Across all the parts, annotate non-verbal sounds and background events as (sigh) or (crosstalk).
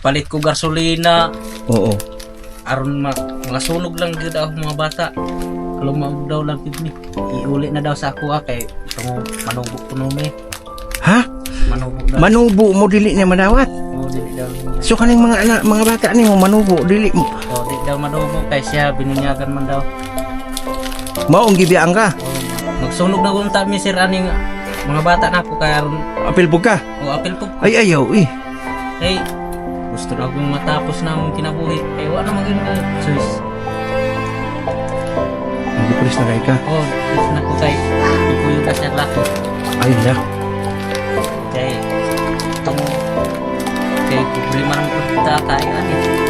palit ko gasolina Oo. aron ma mga sunog lang gyud ako mga bata lumaw daw lang gid ni iuli na daw sa ako ah, kay tungo manubo ko no mi Ha? manubo daw Manubo mo dili niya madawat. oh, dili daw So kaning mga anak, mga bata ni mo manubo dili mo. oh, dili daw manubo kay siya bininyagan man daw Mao ang gibiyaan ka. oh, magsunog na gunta mi sir aning mga bata na ako kay aron Apil ka. o apil po Ay ayaw eh. Hey, gusto na akong matapos na akong kinabuhi. Eh, wala naman ganun ka. Sus. Ang depress na kay ka. Oh, gusto na ko kay Ikuyo ka siya lako. Ay na. Kay, itong, kay problema ng kay ani. Ako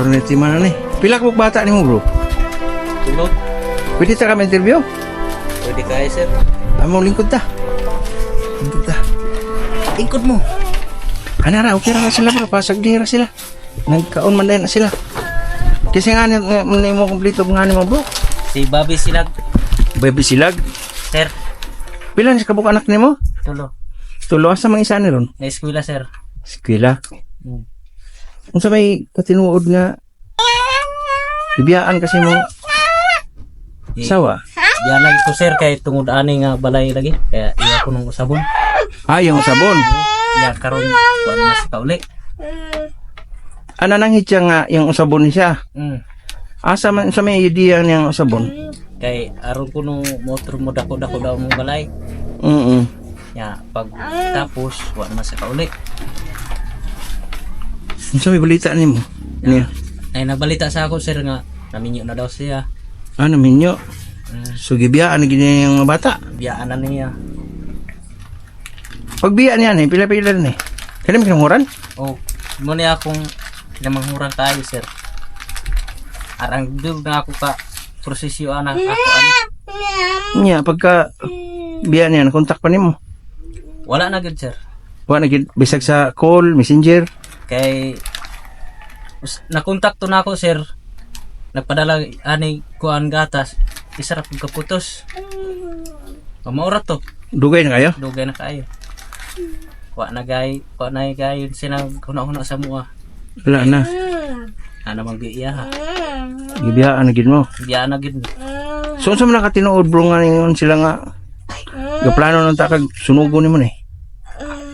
karon na timan ni. Pila ka bata ni mo bro? Tulog. Pwede ta ka ma-interview? Pwede kaya sir. Among lingkod ta. Lingkod ta. Ingkod mo. Ana ra okay ra na sila bro. Pasag di ra sila. Nagkaon man na sila. Kasi nga ni ni mo kompleto nga ni mo bro. Si Bobby Silag. Baby silag. Sir, Pila ni kabuk anak nimo? tulo. Tulo sa mga isa ni ron. Na eskwela sir. Eskwela. Hmm. Unsa may katinuod nga Bibiyaan kasi mo sawa. Yan lagi ko sir kay tungod ani nga balay lagi. Kaya iya ko nung usabon. Ah, yung sabon. Ya karon kuan mas ka uli. Ana nang hitya nga yung sabon siya. Mm. Asa man sa may idea niyang sabon. Kay aron ko nung motor mo dako dako daw mong balay. Mm. Ya pag tapos wa na sa uli. Unsa may balita nimo? Niya. Ay nabalita sa ako sir nga naminyo na daw siya. Ano minyo? Mm. So gibiyaan na gini yung mga bata. Biyaan na niya. Pag biyaan yan eh, pila-pila rin eh. Kaya may kinanguran? Oh, mo niya akong kinamanghuran tayo sir. Arang dug na ako ka prosesyo ana ako ano. Niya, pagka biyaan yan, kontak pa nimo. Wala na gud sir. Wa na gid bisag sa call, messenger. Kay nakontakto na ako sir. Nagpadala ani kuan gatas. Isa ra pud kaputos. O maura to. Dugay na kayo? Dugay na kaayo. Wa na gay, wa na gay sinag kuna-kuna sa mua. Wala na. Ana mang giya ha. Gibiyaan na gid mo. Biya na gid. So, unsa man nakatinuod bro nga ningon sila nga gaplano nang takag sunugo nimo ni.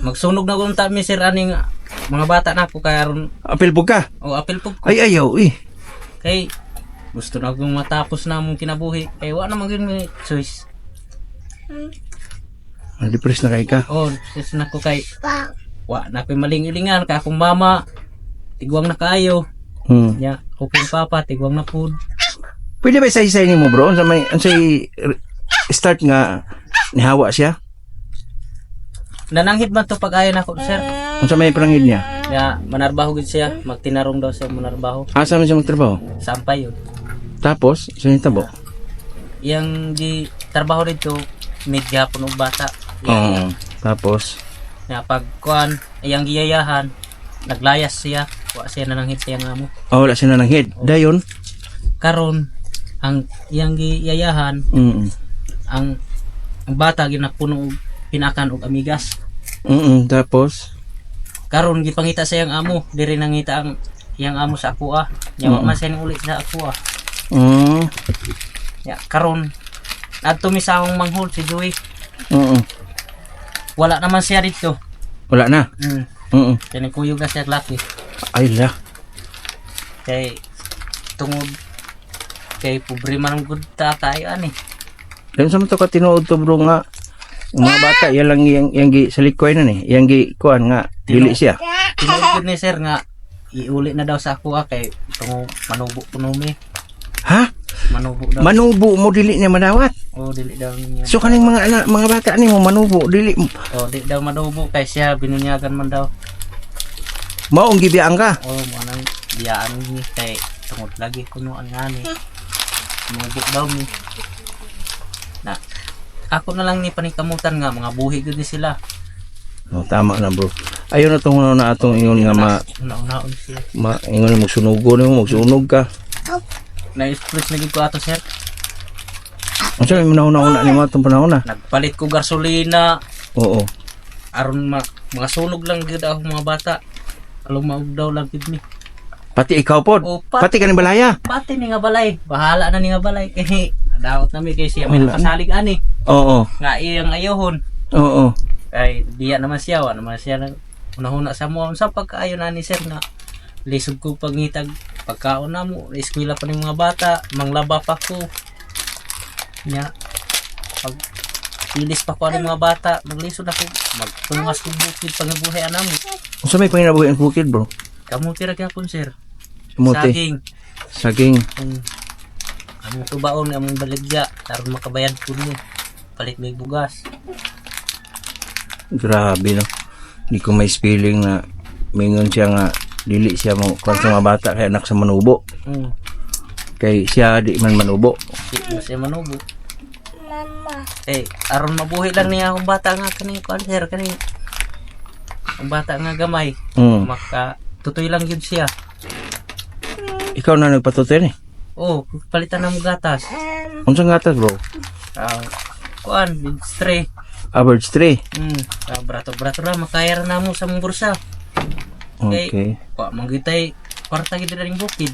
Magsunog na kung mi sir aning mga bata na ako kaya ron Apil pug ka. o apel po ko. Ay ayaw eh. Kay gusto na akong matapos na mong kinabuhi. Kay wa naman gyud may choice. Ang depress na kay ka. Oh, sis na ko kay wa na ko'y maling-ilingan kay akong mama tigwang na kayo. Hmm. Nya, kung papa tigwang na pud. Pwede ba isa-isa nimo bro? Unsa may unsa start nga nihawa siya? Nananghid man to pag-ayo na ko sir. Unsa may prangid niya? Ya, manarbaho gid siya. Magtinarong daw siya manarbaho. Asa man siya magtrabaho? Sampay yun. Tapos, sa tabo? Yang di trabaho dito media puno bata. Oo. Tapos, Na pag kuan, iyang giyayahan, naglayas siya wa siya na nang hit siyang amo Oh, wala siya na ng head. Dayon. karon ang iyang giyayahan Mm. ang ang bata ginapuno og pinakan og amigas Mm. Tapos karon gipangita sa iyang amo diri nangita ang iyang amo sa ako ah nya Mm. ning uli sa ako ah mm. ya karon adto mi sa akong manghol si Joey Mm. wala naman siya dito Wala na. mm. Mm. kaya kuyog na siya laki Ay la. kay tungod kay pobre man ang good ta tayo ani Dayon sa ka tinuod to bro nga mga bata yan lang yang yang gi sa likoy na ni. Yang gi kuan nga dili siya. tinuod ni sir nga iuli na daw sa ako ah kay tungo manubo kuno mi Ha? manubo daw Manubo mo dili niya madawat. oh dili daw niya So kaning mga anak, mga bata ni mo manubo dili oh di daw manubo kay siya binunyagan man daw mao ang gibiyaan ka. oh mo nang biyaan ni kay tungod lagi kuno ang ani manubo daw mi na ako na lang ni panikamutan nga mga buhi gud ni sila Oh, tama na bro. Ayon na tong na atong ingon nga ma, ma ingon mo sunugo mo magsunog ka. na-express lagi ko ato sir Unsa may una-una ni mo atong panahon na? nagpalit ko gasolina Oo. aron ma mga sunog lang gid ako mga bata alumaog daw lang gid ni Pati ikaw pod. o Pati ka ni balaya. pati ni nga balay bahala na ni nga balay kay (laughs) daot na mi kay siya may Wala. napasalig ani Oo. nga iyang ayohon Oo. Kay diya naman siya wa naman siya nang unahuna sa mo. Sa pagkaayo na ni sir nga lisod ko pangitag pagkaon na mo eskwela pa ng mga bata manglaba pa ko. Nya pag ilis pa ko ang mga bata maglisod ako magtungas ko bukid pangibuhay ana mo. Unsa may panginabuhi ang bukid bro? kamuti ra gyapon sir. Muti. saging. Saging. kung among tubaon among baligya aron makabayad ko mo palit may bugas Grabe no. Di ko may feeling na mingon siya nga dili siya mo kung sa mga bata kay anak sa manubo. mm. Kay siya di man manubo. di siya manubo eh aron mabuhi lang niya akong bata nga kani kuan sir kani ang bata nga gamay Mm. maka tutoy lang yun siya Ikaw na nagpatutoy ni. oh palitan na mo gatas Unsa nga atas bro? ah kuan stray Average 3. mm ah, brato brato ra makaya ra na mo sa mong bursa Okay. wa manggitay kwarta gid ring bukid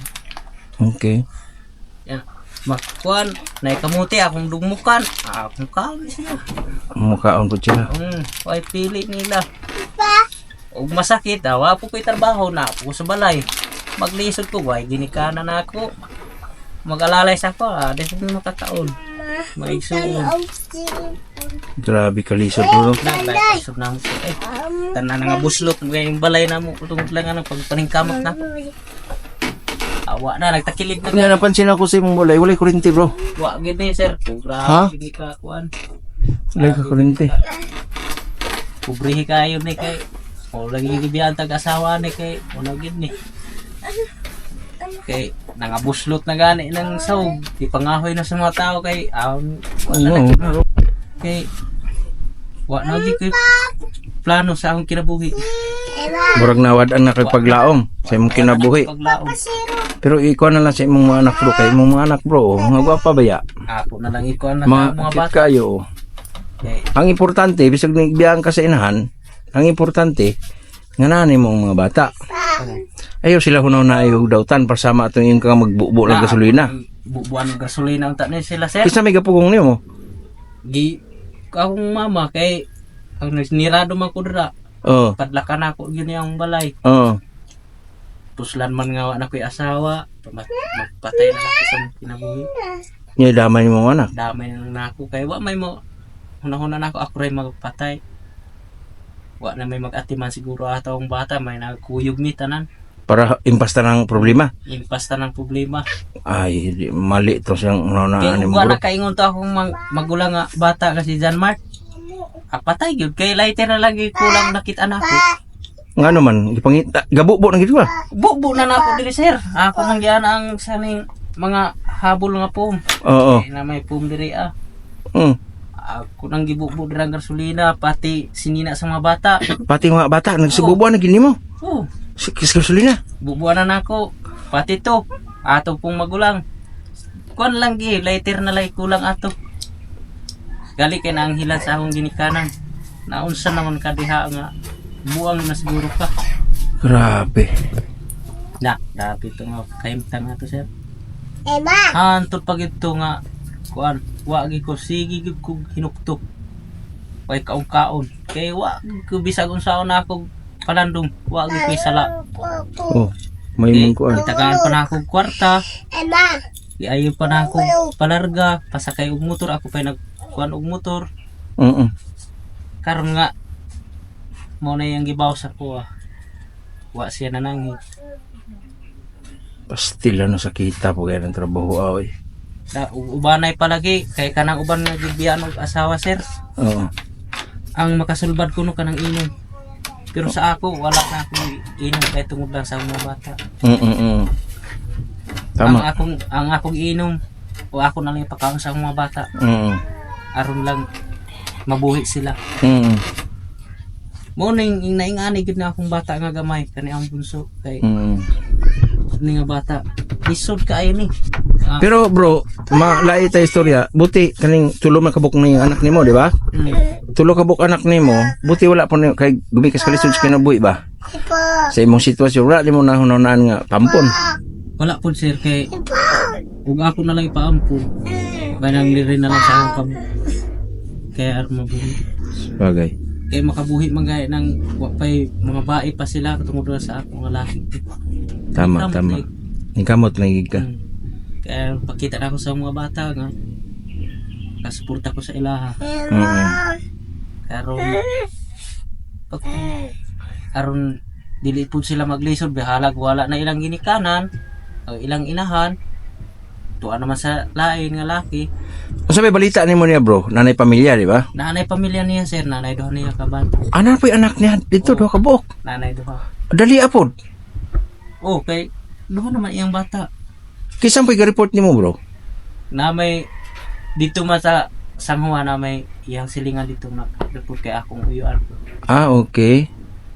Okay. yan makuan na kamuti akong dumukan akong kami siya Mukhaon po sila. um ay pili nila ug masakit daw apo ko'y trabaho na ako sa balay maglisod ko way ginikanan na ako mag-alalay sa ako ah dahil mo maigsuon Grabe ka lisod bro. naglaisod na mo eh tanan na nga buslot balay na mo tungod lang nga ng pagpaningkamot na. Awa na nagtakilid na Nga napansin ako sa imong bulay, walay kuryente bro. wa gid ni sir grabe gini ka kuan Walay ka kuryente. Kubrihi kayo ni kay o lagi gibiyan tag asawa ni kay una gid ni kay nangabuslot na gani ng sawg di pangahoy na sa mga tao kay um, Oo. kay wa na gid kay plano sa akong kinabuhi Murag nawad ang nakapaglaom sa imong kinabuhi. Pero ikaw na lang sa imong mga anak bro kay imong mga anak bro, oh, nga gwapa ba ya? ako na lang ikaw na Mga, mga bata kayo. oh. kay Ang importante bisag nagbiyahan ka sa inahan, ang importante nga nani mo mga bata. Ayaw sila hunaw na ayaw dawtan para sama atong yung kang magbubo ng gasolina. bubuan ng gasolina ang tanin sila sir Kisa may gapugong niyo mo. gi akong mama kay ang nirado man ko dira Oo. kadlakan ako yun yung balay Oo. puslan man nga na ko'y asawa magpatay na ako sa kinabuhi Nya damay mo anak. damay na ako kay wa may mo hunahuna na ako ako rin magpatay wa na may mag-atiman siguro atong bata may nagkuyog ni tanan Para impasta ng problema. impasta ng problema Ay, mali to siyang unaw na kay ani mo wa na kaingon to akong mag magulang nga bata kasi John Mark ah, patay gyud kay lighter na lagi kulang nakita na ako Nga naman, ipangita, gabubo na gito ba? bubo na na ako diri sir ako nang giyan ang saning mga habol nga pum Oo. Kay na may pum diri ah Mm. Ako nang gibubo diri ang gasolina pati sinina sa mga bata (coughs) Pati mga bata, nagsububuan na gini mo. oh Si kis gasolina. bubuanan ako pati to ato pong magulang kuan lang gi later na lay kulang ato gali kay na ang hilan sa akong ginikanan naunsa naman ka diha nga buang na siguro ka Grabe. na grabe to nga kahimtang ato sir Emma. Antod pag ito nga kuan wa gi ko sige gyud ko hinuktok kay kaong kaon kay wa ko bisag unsaon ako kalandong wa gi ko sala Oh, may mong kuan. itagaan pa na ako kwarta. Iayo pa na ako palarga, pasakay og motor ako pa nagkuan og motor. Oo. Karon nga mo na yung gibaw sa ah. Wa siya nanangi. Pastil ano sa kita po kaya ng trabaho aoy. Da ubanay palagi kay kanang uban nga gibiyan og asawa sir. Oo. Ang makasulbad ko no kanang inom. Pero sa ako wala na akong inom kay tungod lang sa mga bata. Mm mm. Ang Tama. akong ang akong inom o ako na lang ipakaon sa mga bata Mm. aron lang mabuhi sila. Mm. Mo ning ing naingani gid na akong bata nga gamay kani ang bunso kay Mm. ni nga bata. Isod kaayo ni. Ah, Pero bro, malait ta istorya. Buti kaning tulo man kabuk ni anak nimo, di ba? mm, Tulo kabuk anak nimo, buti wala pa ni kay gumikas kalisod sa kinabuhi ba? Sa imong sitwasyon wala nimo na hunahunaan nga tampon. wala po sir kay ug ako na lang ipaampo. Kaya nang lirin na lang sa akong kamo. Kaya aron mabuhi. Bagay. Kaya makabuhi man gaya ng wa pa'y mga bae pa sila tungod na sa akong mga laki. Tama, Kamot tama. kamot lang ka. Mm. Kaya pakita na ako sa mga bata nga kasuporta ko sa ilaha. Oo. Karon pag aron dili pud sila maglisod bihalag wala na ilang ginikanan o ilang inahan tuwa naman sa lain nga laki Unsa may balita nimo niya bro? Nanay pamilya, di ba? nanay pamilya niya sir nanay duha niya kaban Ana pa yung anak niya dito duha ka buok. nanay duha Dali apod. oh kay duha naman iyang bata Kisang pa report nimo bro? na may dito man sa sanghua na may iyang silingan dito na report kay akong uyuan Ah, okay.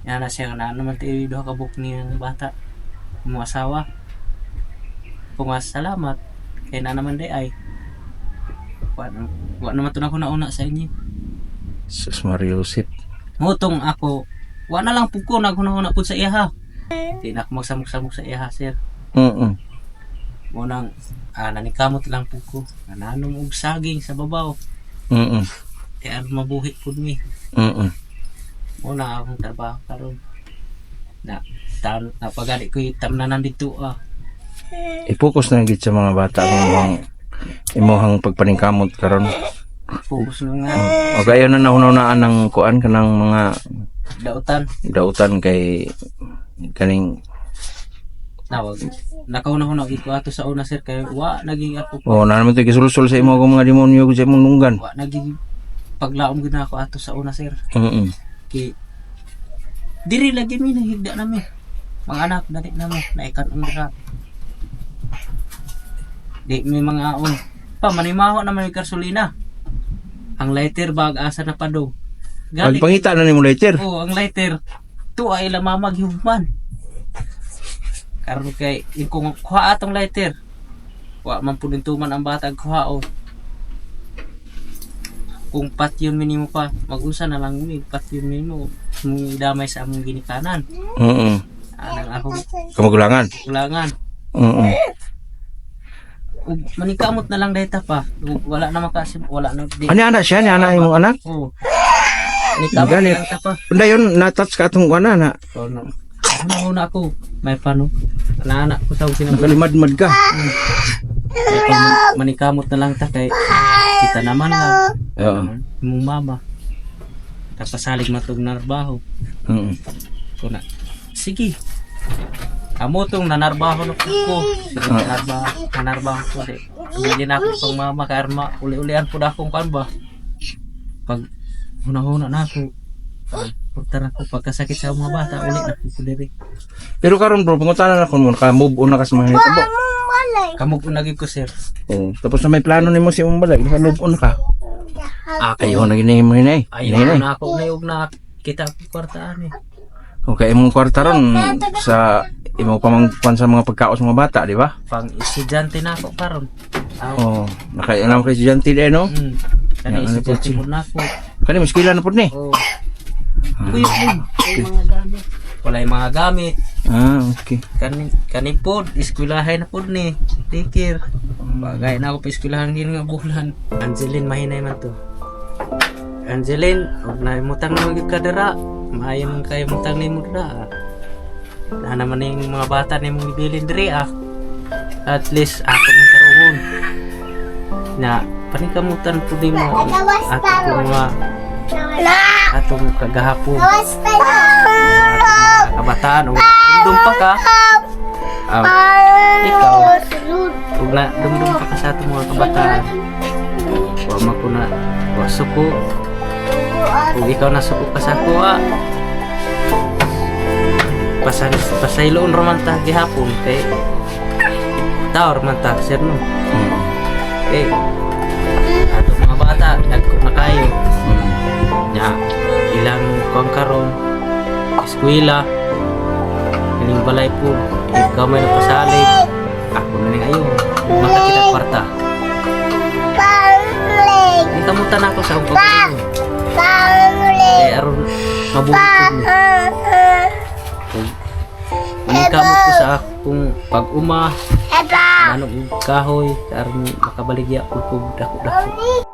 yan na siya na naman tayo duha ka buk niyang bata mga asawa kung nga salamat kay na naman day ay wa, naman to na ako nauna sa inyo Sus Mariusip. Mutong ako, wa na lang pug ko naghunahuna pud sa iya ha. Di na ako magsamok-samok sa iya ha, sir. Oo. Munang ah, nanikamot lang pug ko. Nananong og saging sa babaw. Oo. Kaya mabuhi pud mi. Oo. Muna akong trabaho karon. Na tan napagani ko tamnanan dito ah. I-focus na gid sa mga bata ang imuhang imuhang pagpaningkamot karon. Focus na nga O kayo na naunaan ng kuan kanang mga dautan. dautan kay kaning Nawag. Nakauna-una ko ato sa una sir kay wa naging ako oh na naman to gisulsol sa imo kung mga demonyo sa imong lunggan. wa naging paglaom gid na ako ato sa una sir. Oo. Ki diri lagi mi nahigda nami. Mga anak dali na mo naikan ang dira. Di may mga aon. Pa manimaho na may gasolina. Ang lighter bag asa na pa daw. Pag pangita na nimo later. Oh, ang lighter. Tu ay lamamag human. Karon kay yung kung kuha atong lighter. Wa man pud tuman ang bata ang kuha oh. Kung pat yun minimo pa, mag-usa na lang mi pat yun minimo. Mong damay sa among ginikanan. Oo. Anang akong Kamagulangan. kulangan. Oo. Ug manikamot na lang data pa. Ug wala na makasim, wala na di. Ani anak siya, ni anak imong anak. Oh. Manikamot Gani. na lang ta pa. Dayon na-touch ka atong kuan na. So, na, una ako, may pano. Naanak ko sa sinang Nakalimad-mad ka. Kaya pag man- manikamot na lang ta kay kita naman lang Oo. imong mama. Tapos salig matog na narbaho. Oo. Ko na. Sige. Amo tong nanarbaho na ko. Sige, nanarbaho, nanarbaho ko. Hindi na ako pang mama karma. Uli-ulian po na akong kan ba. Pag huna-huna na ako. Pagta na ako pagkasakit sa mga bata. Uli na ako diri. Pero karon bro, pangutanan ako mo ka move on na ka sa mga hitabo. Kamog ko naging ko sir. Oo. Tapos na may plano nimo si imong balay, naka move on ka. Ako. Ayo na gini mo hinay. Hinay. na ako na yung na kita ko kwartaan eh. Okay, imong kwarta ron sa imong pamangkuan sa mga pagkaos mga bata, di ba? Pang estudyante na ako karon. Aw. Oh, nakailam kay estudyante din, no? Mm. Kani Yan, ano po, estudyante Chi? mo na ako. Kani mas na pud ni. Oh. Kuyok din. Wala yung mga gamit. Ah, okay. Kani, kani pod, eskwelahay na pod ni. Tikir. Bagay na ako pa eskwelahan din nga bulan. Angeline, mahinay man to. Angeline, huwag na imutang na magiging kadara. Maayon mong kayo mutang ni mo. Na naman na yung mga bata ni mong ibilin diri ah. At least ako ng karoon. Na, panikamutan po din mo. Ato po mga atong kagahapon. Kabataan, o dumdum pa ka. Ah, ikaw, huwag na dumdum pa ka sa atong mga kabataan. Huwag mo ko na, huwag suko. Kung ikaw na suko ka sa ako, ah. Pasay, pasayloon raman ta gihapon kay tao raman ta sir no Hmm. kay ato mga bata dagko na kayo Hmm. Nya ilang kong karon eskwela kining balay po ikaw may napasalig ako na ning ayo mata kita kwarta. Ang kamutan ako sa pagkakas kay aron mabuhi po ni Manikamot ko sa akong pag-uma, anong kahoy, aron makabaligya ko po dako-dako.